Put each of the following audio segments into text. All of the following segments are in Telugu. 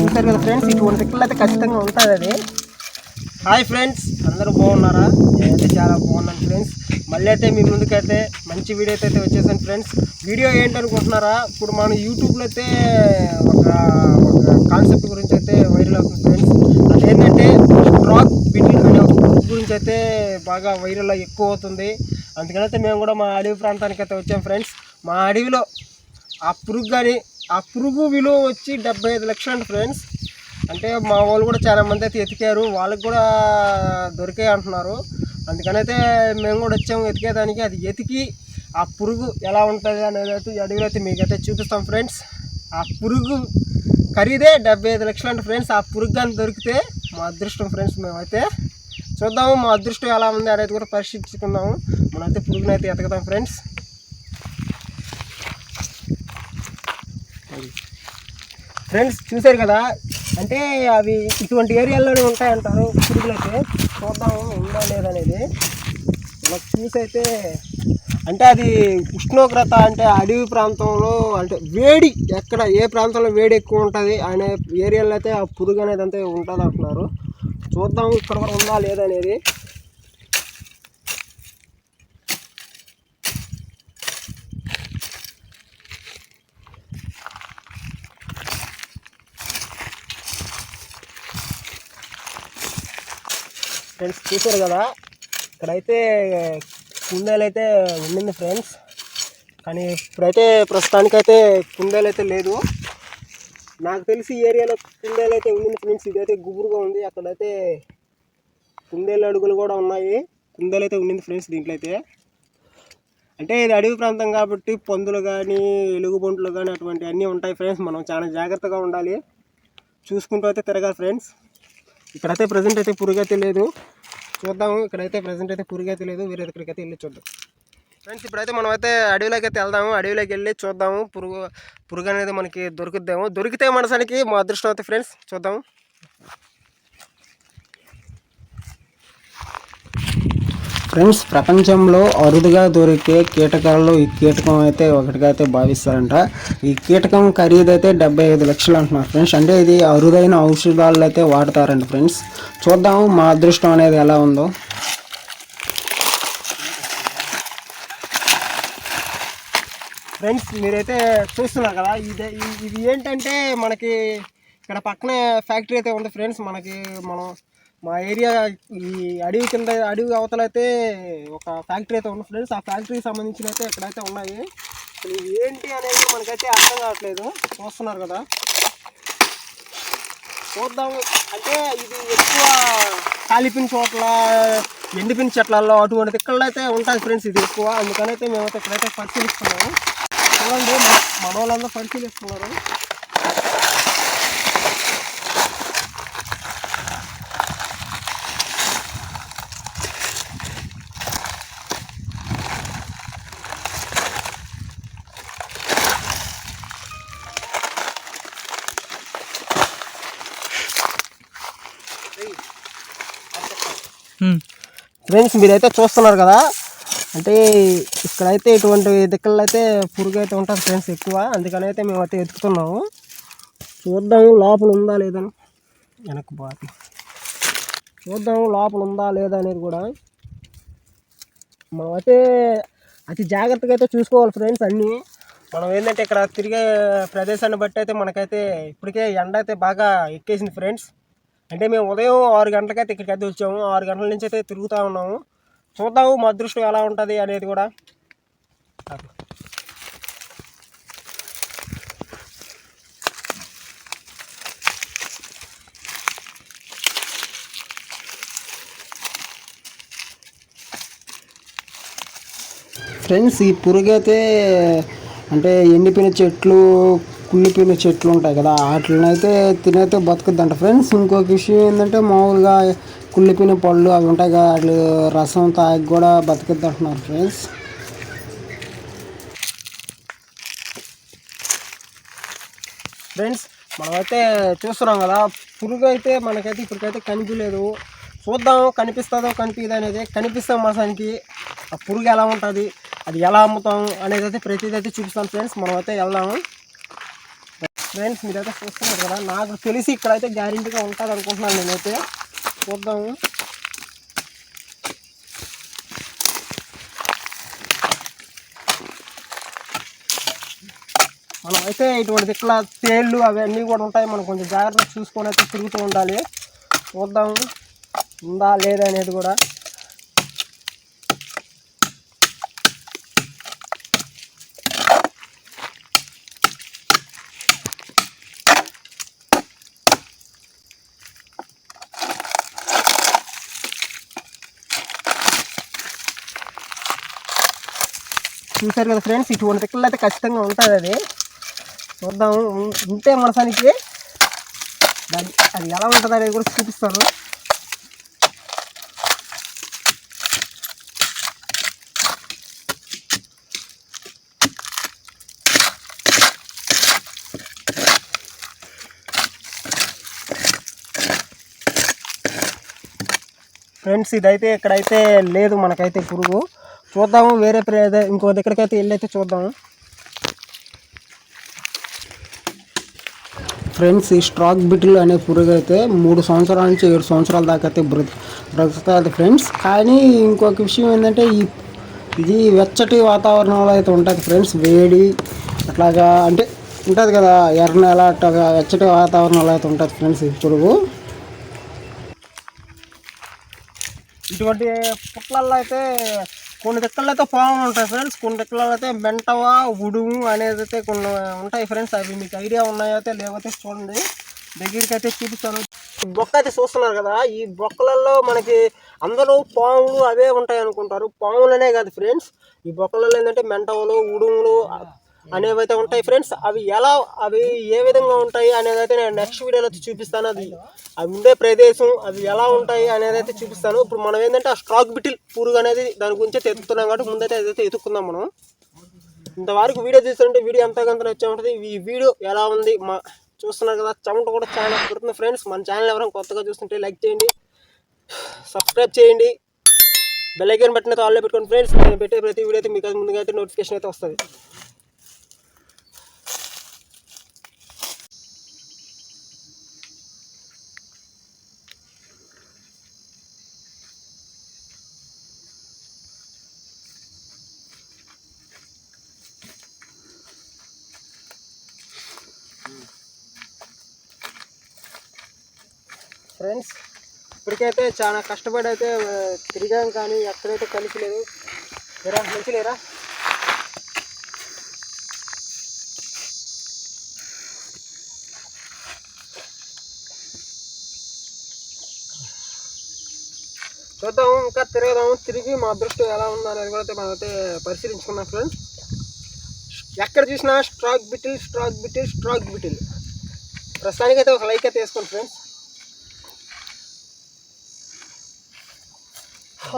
చూసారు కదా ఫ్రెండ్స్ ఇటువంటి తిక్కలు అయితే ఖచ్చితంగా ఉంటుంది అది హాయ్ ఫ్రెండ్స్ అందరూ బాగున్నారా? నేనైతే చాలా బాగున్నాను ఫ్రెండ్స్. మళ్ళీ అయితే మీ ముందుకైతే మంచి వీడియో అయితే వచ్చేసాను ఫ్రెండ్స్. వీడియో ఏంటనుకుంటున్నారా? ఇప్పుడు మనం యూట్యూబ్లో అయితే ఒక ఒక కాన్సెప్ట్ గురించి అయితే వైరల్ అవుతుంది ఫ్రెండ్స్. అదేంటంటే ట్రాక్ బిటిల్ అనే ఒక గ్రూప్ గురించి అయితే బాగా వైరల్ ఎక్కువ అవుతుంది. అందుకనైతే మేము కూడా మా అడవి ప్రాంతానికి అయితే వచ్చాం ఫ్రెండ్స్. మా అడవిలో ఆ పురుగు కానీ ఆ పురుగు విలువ వచ్చి డెబ్బై ఐదు లక్షలు ఫ్రెండ్స్. అంటే మా వాళ్ళు కూడా చాలా మంది అయితే ఎతికారు. వాళ్ళకి కూడా దొరికాయి అంటున్నారు. అందుకనైతే మేము కూడా వచ్చాము ఎతికేదానికి. అది ఎతికి ఆ పురుగు ఎలా ఉంటుంది అనేది అయితే అడవిలో అయితే మీకైతే చూపిస్తాం ఫ్రెండ్స్. ఆ పురుగు ఖరీదే డెబ్బై ఐదు లక్షలు అంటే ఫ్రెండ్స్. ఆ పురుగు కానీ దొరికితే మా అదృష్టం ఫ్రెండ్స్ మేమైతే చూద్దాము మా అదృష్టం ఎలా ఉంది అనేది కూడా పరీక్షించుకుందాము మనమైతే పురుగునైతే అయితే ఎతకదాం ఫ్రెండ్స్. ఫ్రెండ్స్ చూశారు కదా అంటే అవి ఇటువంటి ఏరియాల్లోనే ఉంటాయంటారు. పురుగులు అయితే చూద్దాము ఉందా లేదనేది నాకు చూసి అయితే అంటే అది ఉష్ణోగ్రత అంటే అడవి ప్రాంతంలో అంటే వేడి ఎక్కడ ఏ ప్రాంతంలో వేడి ఎక్కువ ఉంటుంది అనే ఏరియాలో అయితే ఆ పురుగు అనేది అంతే ఉంటుంది అంటున్నారు. చూద్దాం ఇక్కడ కూడా ఉందా లేదనేది ఫ్రెండ్స్ చూసారు కదా? ఇక్కడైతే కుందేలు అయితే ఉండింది ఫ్రెండ్స్ కానీ ఇప్పుడైతే ప్రస్తుతానికైతే కుందేలు అయితే లేదు. నాకు తెలిసి ఈ ఏరియాలో కుందేలు అయితే ఉండింది ఫ్రెండ్స్ ఇదైతే గుబురుగా ఉంది. అక్కడైతే కుందేలు అడుగులు కూడా ఉన్నాయి. కుందేలు అయితే ఉండింది ఫ్రెండ్స్ దీంట్లో అయితే అంటే ఇది అడవి ప్రాంతం కాబట్టి పందులు కానీ ఎలుగుబంట్లు కానీ అటువంటి అన్నీ ఉంటాయి ఫ్రెండ్స్ మనం చాలా జాగ్రత్తగా ఉండాలి. చూసుకుంటూ అయితే తిరగాలి ఫ్రెండ్స్ ఇక్కడైతే ప్రజెంట్ అయితే పురుగు అయితే లేదు. చూద్దాము ఇక్కడైతే ప్రజెంట్ అయితే పురుగు అయితే లేదు. వేరే దగ్గరికి అయితే వెళ్ళి చూద్దాం. ఫ్రెండ్స్ ఇప్పుడైతే మనం అయితే అడవిలోకి అయితే వెళ్దాము. అడవిలోకి వెళ్ళి చూద్దాము. పురుగు పురుగు అనేది మనకి దొరుకుద్దాము. దొరికితే మనసానికి మా అదృష్టం అయితే ఫ్రెండ్స్ చూద్దాము ఫ్రెండ్స్ ప్రపంచంలో అరుదుగా దొరికే కీటకాలలో ఈ కీటకం అయితే ఒకటిగా అయితే భావిస్తారంట. ఈ కీటకం ఖరీదు అయితే డెబ్బై ఐదు లక్షలు అంటున్నారు ఫ్రెండ్స్. అంటే ఇది అరుదైన ఔషధాలు అయితే వాడతారండి ఫ్రెండ్స్. చూద్దాము మా అదృష్టం అనేది ఎలా ఉందో. ఫ్రెండ్స్ మీరైతే చూస్తున్నారు కదా ఇది ఇది ఏంటంటే మనకి ఇక్కడ పక్కనే ఫ్యాక్టరీ అయితే ఉంది ఫ్రెండ్స్. మనకి మనం మా ఏరియా ఈ అడవి కింద అడవి అవతల అయితే ఒక ఫ్యాక్టరీ అయితే ఉన్న ఫ్రెండ్స్. ఆ ఫ్యాక్టరీకి సంబంధించిన అయితే ఎక్కడైతే ఉన్నాయి. అసలు ఏంటి అనేది మనకైతే అర్థం కావట్లేదు. చూస్తున్నారు కదా. చూద్దాం. అంటే ఇది ఎక్కువ కాలిపిన చోట్ల ఎండిపిన చెట్లలో అటువంటి ఇక్కడ అయితే ఉంటుంది ఫ్రెండ్స్ ఇది ఎక్కువ. అందుకనైతే మేమైతే ఇక్కడైతే పరిశీలిస్తున్నాము. చూడండి మన- మన వాళ్ళందరూ పరిశీలిస్తున్నారు. ఫ్రెండ్స్ మీరైతే చూస్తున్నారు కదా? అంటే ఇక్కడైతే ఇటువంటి దిక్కల్లో అయితే పురుగు అయితే ఉంటుంది ఫ్రెండ్స్ ఎక్కువ. అందుకని అయితే మేము అయితే ఎత్తుకుతున్నాము చూద్దాము లోపల ఉందా లేదని వెనక్కి బాటి చూద్దాము లోపల ఉందా లేదా అనేది కూడా. మనం అయితే అతి జాగ్రత్తగా అయితే చూసుకోవాలి ఫ్రెండ్స్ అన్నీ. మనం ఏంటంటే ఇక్కడ తిరిగే ప్రదేశాన్ని బట్టి అయితే మనకైతే ఇప్పటికే ఎండ అయితే బాగా ఎక్కేసింది ఫ్రెండ్స్. అంటే మేము ఉదయం ఆరు గంటలకైతే ఇక్కడికి అయితే వచ్చాము. ఆరు గంటల నుంచి అయితే తిరుగుతూ ఉన్నాము. చూద్దాము మా అదృష్టం ఎలా ఉంటుంది అనేది కూడా. ఫ్రెండ్స్ ఈ పురుగు అయితే అంటే ఎండిపోయిన చెట్లు కుళ్ళిపోయిన చెట్లు ఉంటాయి కదా వాటిని అయితే తినైతే బతుకుద్దంట. ఫ్రెండ్స్ ఇంకొక విషయం ఏంటంటే మామూలుగా కుళ్ళిపోయిన పళ్ళు అవి ఉంటాయి కదా వాటి రసం తాగి కూడా బతుకుద్ది అంటున్నారు ఫ్రెండ్స్ ఫ్రెండ్స్ మనమైతే చూస్తున్నాం కదా పురుగు అయితే మనకైతే ఇప్పటికైతే కనిపించలేదు. చూద్దాం కనిపిస్తుందో కనిపించదు అనేది కనిపిస్తాం మాసానికి ఆ పురుగు ఎలా ఉంటుంది అది ఎలా అమ్ముతాం అనేది అయితే ప్రతిదీ అయితే చూపిస్తాం ఫ్రెండ్స్ మనమైతే వెళ్దాము ఫ్రెండ్స్ మీరైతే చూస్తున్నారు కదా నాకు తెలిసి ఇక్కడైతే గ్యారెంటీగా ఉంటుంది అనుకుంటున్నాను నేనైతే. చూద్దాము. మనం అయితే ఇటువంటి ఇట్లా తేళ్ళు అవన్నీ కూడా ఉంటాయి. మనం కొంచెం జాగ్రత్తగా చూసుకొని అయితే తిరుగుతూ ఉండాలి. చూద్దాం ఉందా లేదా అనేది కూడా. చూసారు కదా ఫ్రెండ్స్? ఇటువంటి పిక్కలు అయితే ఖచ్చితంగా ఉంటుంది అది. చూద్దాం. ఉంటే మనసానికి అది ఎలా ఉంటుంది అనేది కూడా చూపిస్తాను. ఫ్రెండ్స్ ఇదైతే ఇక్కడైతే లేదు మనకైతే పురుగు. చూద్దాము వేరే ప్రే ఇంకో దగ్గరికైతే వెళ్ళి అయితే చూద్దాము. ఫ్రెండ్స్ ఈ స్ట్రాక్ బిటిల్ అనే పురుగు అయితే మూడు సంవత్సరాల నుంచి ఏడు సంవత్సరాల దాకా అయితే బ్రతు బ్రతుకుతుంది ఫ్రెండ్స్ కానీ ఇంకొక విషయం ఏంటంటే ఈ ఇది వెచ్చటి వాతావరణంలో అయితే ఉంటుంది ఫ్రెండ్స్ వేడి అట్లాగా అంటే ఉంటుంది కదా ఎర్ర నెల అట్లాగా వెచ్చటి వాతావరణంలో అయితే ఉంటుంది ఫ్రెండ్స్ ఈ పురుగు. ఇటువంటి పుట్లల్లో అయితే కొన్ని దిక్కలతో పాములు ఉంటాయి ఫ్రెండ్స్ కొన్ని దిక్కలైతే మెంటవా ఉడుము అనేది అయితే కొన్ని ఉంటాయి ఫ్రెండ్స్ అవి మీకు ఐడియా ఉన్నాయో అయితే లేకపోతే చూడండి. దగ్గరికి అయితే చూపిస్తాను. ఈ బొక్క అయితే చూస్తున్నారు కదా ఈ బొక్కలలో మనకి అందరూ పాములు అవే ఉంటాయి అనుకుంటారు. పాములనే కాదు ఫ్రెండ్స్ ఈ బొక్కలలో ఏంటంటే మెంటవలు ఉడుములు అనేవి అయితే ఉంటాయి ఫ్రెండ్స్ అవి ఎలా అవి ఏ విధంగా ఉంటాయి అనేది అయితే నేను నెక్స్ట్ వీడియోలో అయితే చూపిస్తాను. అది అవి ఉండే ప్రదేశం అవి ఎలా ఉంటాయి అనేది అయితే చూపిస్తాను. ఇప్పుడు మనం ఏంటంటే ఆ స్ట్రాక్ బిటిల్ పురుగు అనేది దాని గురించి అయితే ఎత్తుకున్నాం కాబట్టి ముందైతే అదైతే ఎత్తుకుందాం మనం. ఇంతవరకు వీడియో చూస్తుంటే వీడియో ఎంతకంత నచ్చే ఉంటుంది. ఈ వీడియో ఎలా ఉంది? మా చూస్తున్నారు కదా చెమట కూడా చాలా పుడుతుంది ఫ్రెండ్స్. మన ఛానల్ ఎవరైనా కొత్తగా చూస్తుంటే లైక్ చేయండి సబ్స్క్రైబ్ చేయండి. బెల్ ఐకాన్ బటన్ అయితే ఆన్లో పెట్టుకోండి ఫ్రెండ్స్. నేను పెట్టే ప్రతి వీడియో అయితే మీకు అది ముందుగా అయితే నోటిఫికేషన్ అయితే వస్తుంది. ఫ్రెండ్స్. ఇప్పటికైతే చాలా కష్టపడి అయితే తిరిగాం కానీ ఎక్కడైతే కలిసి లేదు. లేరా మంచి లేరా? చూద్దాం ఇంకా తిరగదాము. తిరిగి మా అదృష్టం ఎలా ఉందో కూడా అయితే పరిశీలించుకున్నాం ఫ్రెండ్స్. ఎక్కడ చూసినా స్ట్రాక్ బిటిల్ స్ట్రాక్ బిటిల్ స్ట్రాక్ బిటిల్. ప్రస్తుతానికైతే ఒక లైక్ అయితే వేసుకోండి ఫ్రెండ్స్.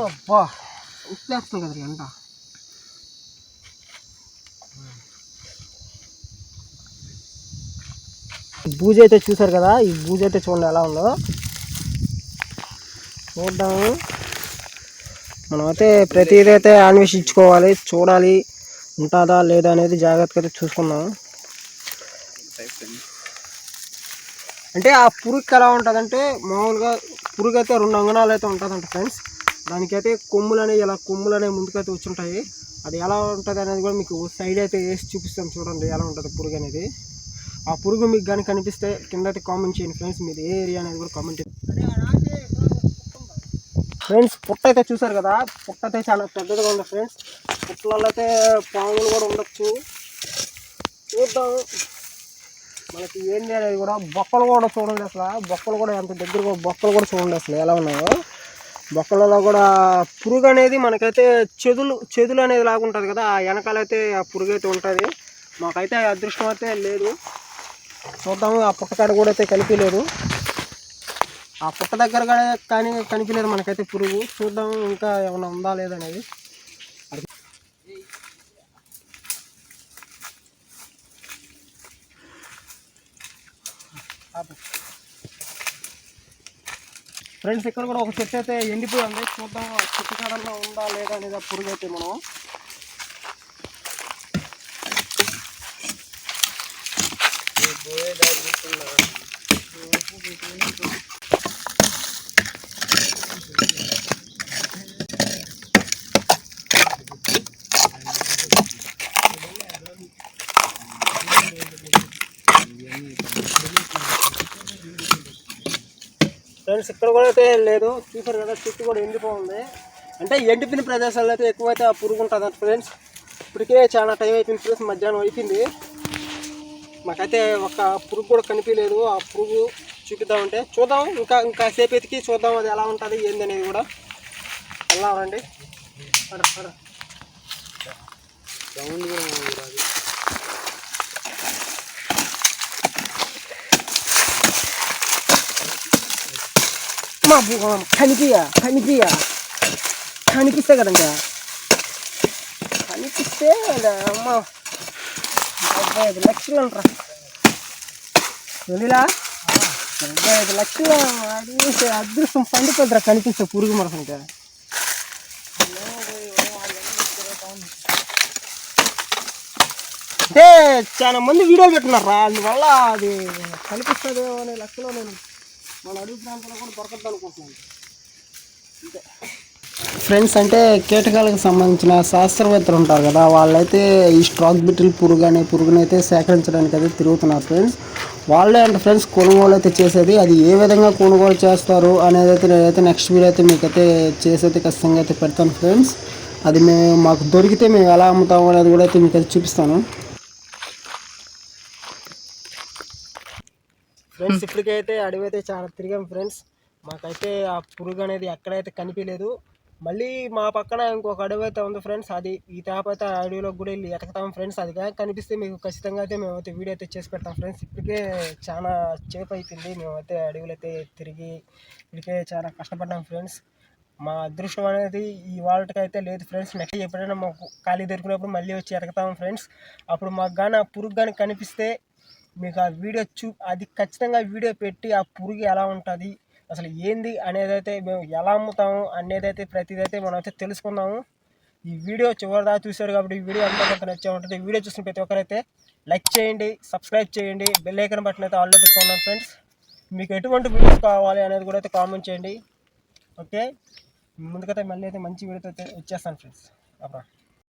అబ్బా ఉప్పేస్తుంది కదా ఎండ. బూజ అయితే చూసారు కదా ఈ బూజ అయితే చూడండి ఎలా ఉందో. చూద్దాము మనమైతే ప్రతిదీ అయితే అన్వేషించుకోవాలి చూడాలి ఉంటుందా లేదా అనేది జాగ్రత్తగా అయితే చూసుకుందాం. అంటే ఆ పురుగు ఎలా ఉంటుందంటే మామూలుగా పురుగు అయితే రెండు అంగనాలు అయితే ఉంటుందంట ఫ్రెండ్స్. దానికైతే కొమ్ములు అనేవి ఇలా కొమ్ములు అనేవి ముందుకైతే వచ్చి ఉంటాయి అది ఎలా ఉంటుంది అనేది కూడా మీకు సైడ్ అయితే వేసి చూపిస్తాం చూడండి ఎలా ఉంటుంది పురుగు అనేది. ఆ పురుగు మీకు కానీ కనిపిస్తే కింద అయితే కామెంట్ చేయండి ఫ్రెండ్స్ మీది ఏ ఏరియా అనేది కూడా కామెంట్ ఫ్రెండ్స్ పుట్ట అయితే చూసారు కదా? పుట్ట అయితే చాలా పెద్దదిగా ఉంది ఫ్రెండ్స్ పుట్టలలో అయితే పాములు కూడా ఉండొచ్చు. చూద్దాం. మనకి ఏంటి అనేది కూడా బొక్కలు కూడా చూడండి అసలు. బొక్కలు కూడా ఎంత దగ్గరగా బొక్కలు కూడా చూడండి అసలు ఎలా ఉన్నాయో. మొక్కలలో కూడా పురుగు అనేది మనకైతే చెదులు చెదులు అనేది లాగుంటుంది కదా. ఆ వెనకాలైతే ఆ పురుగు అయితే ఉంటుంది. మాకైతే ఆ అదృష్టం అయితే లేదు. చూద్దాము ఆ పుట్టకాడ కూడా అయితే కనిపించలేదు ఆ పుట్ట దగ్గర కూడా కానీ కనిపించలేదు మనకైతే పురుగు. చూద్దాము ఇంకా ఏమైనా ఉందా లేదనేది ఫ్రెండ్స్ ఇక్కడ కూడా ఒక చెట్టు అయితే ఎండిపోయి ఉంది. చూద్దాం చెట్టు కాడంలో ఉందా లేదా అనేది పురుగు అయితే మనం ఫ్రెండ్స్ ఇక్కడ కూడా అయితే లేదు. చూసారు కదా చెట్టు కూడా ఎండిపోతుంది అంటే ఎండిపోయిన ప్రదేశాల్లో అయితే ఎక్కువైతే ఆ పురుగు ఉంటుంది అంట ఫ్రెండ్స్. ఇప్పటికే చాలా టైం అయిపోయింది ఫ్రెండ్స్ మధ్యాహ్నం అయిపోయింది. మాకైతే ఒక పురుగు కూడా కనిపించలేదు. ఆ పురుగు చూపిద్దామంటే చూద్దాం. ఇంకా ఇంకా సేపు ఎతికి చూద్దాం అది ఎలా ఉంటుంది ఏంది అనేది కూడా. వెళ్ళామండి రండి. పద. సౌండ్ కూడా రాదు. మా బు- కనిపియ కనిపియ కనిపిస్తే కదండి కనిపిస్తే అది అమ్మ డెబ్బై ఐదు లక్షలు అంటారా వెళ్ళిలా డెబ్బై ఐదు లక్షలు అది అదృష్టం పండిపోద్దిరా కనిపిస్తే పురుగు మనసుంటే అంటే చాలా మంది వీడియోలు పెట్టున్నారా అందువల్ల అది కనిపిస్తుంది అనే లెక్కలో నేను మన అడుగు ప్రాంతంలో కూడా దొరకద్దు అనుకుంటున్నాను. ఫ్రెండ్స్ అంటే కీటకాలకు సంబంధించిన శాస్త్రవేత్తలు ఉంటారు కదా వాళ్ళైతే ఈ స్ట్రాక్ బిటిల్ పురుగు అనే పురుగునైతే సేకరించడానికి అయితే తిరుగుతున్నారు ఫ్రెండ్స్. వాళ్ళే అంటే ఫ్రెండ్స్ కొనుగోలు అయితే చేసేది అది ఏ విధంగా కొనుగోలు చేస్తారు అనేది అయితే నేనైతే నెక్స్ట్ వీడియో అయితే మీకు అయితే చేసైతే ఖచ్చితంగా అయితే పెడతాను ఫ్రెండ్స్. అది మేము మాకు దొరికితే మేము ఎలా అమ్ముతాము అనేది కూడా అయితే మీకు అయితే చూపిస్తాను. ఫ్రెండ్స్ ఇప్పటికైతే అడవి అయితే చాలా తిరిగాం ఫ్రెండ్స్ మాకైతే ఆ పురుగు అనేది ఎక్కడైతే కనిపించలేదు. మళ్ళీ మా పక్కన ఇంకొక అడవి అయితే ఉంది ఫ్రెండ్స్ అది ఈ తాప అయితే ఆ అడవిలోకి కూడా వెళ్ళి ఎతకతాం ఫ్రెండ్స్ అది కానీ కనిపిస్తే మీకు ఖచ్చితంగా అయితే మేమైతే వీడియో అయితే చేసి పెడతాం ఫ్రెండ్స్ ఇప్పటికే చాలా చేపు అయిపోయింది. మేమైతే అడవిలో అయితే తిరిగి ఇప్పటికే చాలా కష్టపడ్డాం ఫ్రెండ్స్ మా అదృష్టం అనేది ఈ వాళ్ళకి అయితే లేదు ఫ్రెండ్స్ నెక్స్ట్ ఎప్పుడైనా మాకు ఖాళీ దొరికినప్పుడు మళ్ళీ వచ్చి ఎతకతాం ఫ్రెండ్స్ అప్పుడు మాకు కానీ ఆ పురుగు కానీ కనిపిస్తే మీకు ఆ వీడియో చూ అది ఖచ్చితంగా వీడియో పెట్టి ఆ పురుగు ఎలా ఉంటుంది అసలు ఏంది అనేది అయితే మేము ఎలా అమ్ముతాము అనేది అయితే ప్రతిదైతే మనం అయితే తెలుసుకుందాము. ఈ వీడియో చివరిదా చూశారు కాబట్టి ఈ వీడియో అంతా కొంత నచ్చే ఉంటుంది. ఈ వీడియో చూసిన ప్రతి ఒక్కరైతే లైక్ చేయండి సబ్స్క్రైబ్ చేయండి బెల్ ఐకన్ బటన్ అయితే ఆల్లో పెట్టుకున్నాం ఫ్రెండ్స్. మీకు ఎటువంటి వీడియోస్ కావాలి అనేది కూడా అయితే కామెంట్ చేయండి. ఓకే? ముందుకైతే మళ్ళీ అయితే మంచి వీడియోతో అయితే వచ్చేస్తాను ఫ్రెండ్స్. అప్పుడు